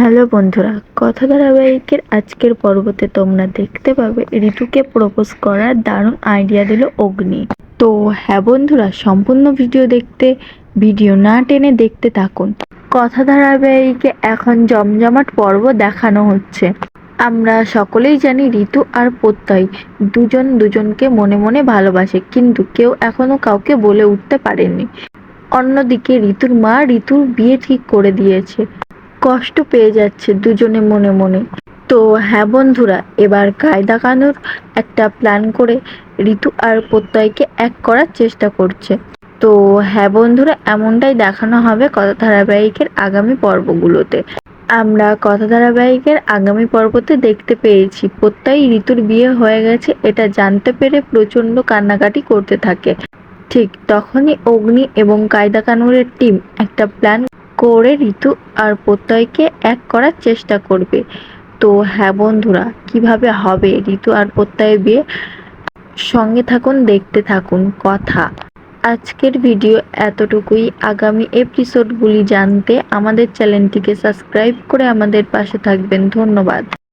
Hello বন্ধুরা, কথা ধারাবাহিকের আজকের পর্বতে তোমরা দেখতে পাবে ঋতুকে প্রপোজ করার দারুণ আইডিয়া দিল অগ্নি। তো হ্যাঁ বন্ধুরা, সম্পূর্ণ ভিডিও দেখতে ভিডিও না টেনে দেখতে থাকুন। কথা ধারাবাহিকে এখন জমজমাট পর্ব দেখানো হচ্ছে। আমরা সকলেই জানি ঋতু আর প্রত্যয় দুজন দুজনকে মনে মনে ভালোবাসে, কিন্তু কেউ এখনও কাউকে বলে উঠতে পারেনি। অন্যদিকে ঋতুর মা ঋতুর বিয়ে ঠিক করে দিয়েছে। কষ্ট পেয়ে যাচ্ছে দুজনে মনে মনে। তো হ্যাঁ বন্ধুরা, এবার কায়দা কানুর একটা প্ল্যান করে ঋতু আর প্রত্যয়কে এক করার চেষ্টা করছে। তো হ্যাঁ বন্ধুরা, এমনটাই দেখানো হবে কথা ধারাবাহিকের আগামী পর্বগুলোতে। আমরা কথা ধারাবাহিকের আগামী পর্বতে দেখতে পেয়েছি প্রত্যয় ঋতুর বিয়ে হয়ে গেছে, এটা জানতে পেরে প্রচণ্ড কান্নাকাটি করতে থাকে। ঠিক তখনই অগ্নি এবং কায়দা কানুরের টিম একটা প্ল্যান করে ঋতু আর প্রত্যয়কে এক করার চেষ্টা করবে। তো হ্যাঁ বন্ধুরা, কীভাবে হবে ঋতু আর প্রত্যয় বিয়ে? সঙ্গে থাকুন, দেখতে থাকুন কথা। আজকের ভিডিও এতটুকুই। আগামী এপিসোডগুলি জানতে আমাদের চ্যানেলটিকে সাবস্ক্রাইব করে আমাদের পাশে থাকবেন। ধন্যবাদ।